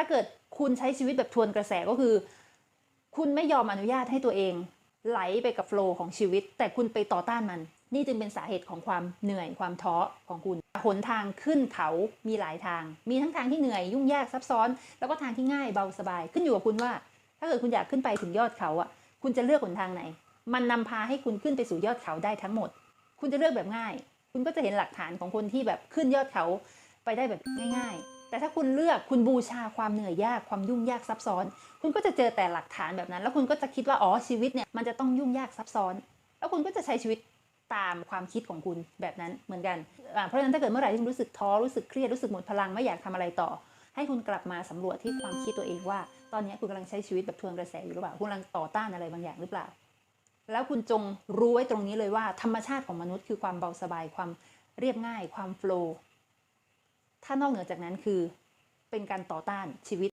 ถ้าเกิดคุณใช้ชีวิตแบบทวนกระแสก็คือ คุณไม่ยอมอนุญาตให้ตัวเอง ไหลไปกับโฟล์ของชีวิต แต่คุณไปต่อต้านมัน นี่จึงเป็นสาเหตุของความเหนื่อยความท้อของคุณหนทางขึ้นเขามีหลายทาง มีทั้งทางที่เหนื่อยยุ่งยากซับซ้อน แล้วก็ทางที่ง่ายเบาสบาย ขึ้นอยู่กับคุณว่า ถ้าเกิดคุณอยากขึ้นไปถึงยอดเขาอะ คุณจะเลือกหนทางไหน มันนำพาให้คุณขึ้นไปสู่ยอดเขาได้ทั้งหมด คุณจะเลือกแบบง่าย คุณก็จะเห็นหลักฐานของคนที่แบบขึ้นยอดเขาไปได้แบบง่าย ๆ แต่ถ้าคุณเลือกคุณบูชาความเหนื่อยยากความยุ่งยากซับซ้อน คุณก็จะเจอแต่หลักฐานแบบนั้น แล้วคุณก็จะคิดว่าอ๋อชีวิตเนี่ยมันจะต้องยุ่งยากซับซ้อน แล้วคุณก็จะใช้ชีวิตตามความคิดของคุณแบบนั้นเหมือนกัน เพราะฉะนั้นถ้าเกิดเมื่อไหร่ที่คุณรู้สึกท้อรู้สึกเครียดรู้สึกหมดพลังไม่อยากทำอะไรต่อ ให้คุณกลับมาสำรวจที่ความคิดตัวเองว่า ตอนนี้คุณกำลังใช้ชีวิตแบบทวนกระแสอยู่หรือเปล่าคุณกำลังต่อต้านอะไรบางอย่างหรือเปล่า แล้วคุณจงรู้ไว้ตรงนี้เลยว่าธรรมชาติของมนุษย์คือความเบาสบายความเรียบง่าย ความโฟล์ ถ้านอกเหนือจากนั้นคือเป็นการต่อต้านชีวิต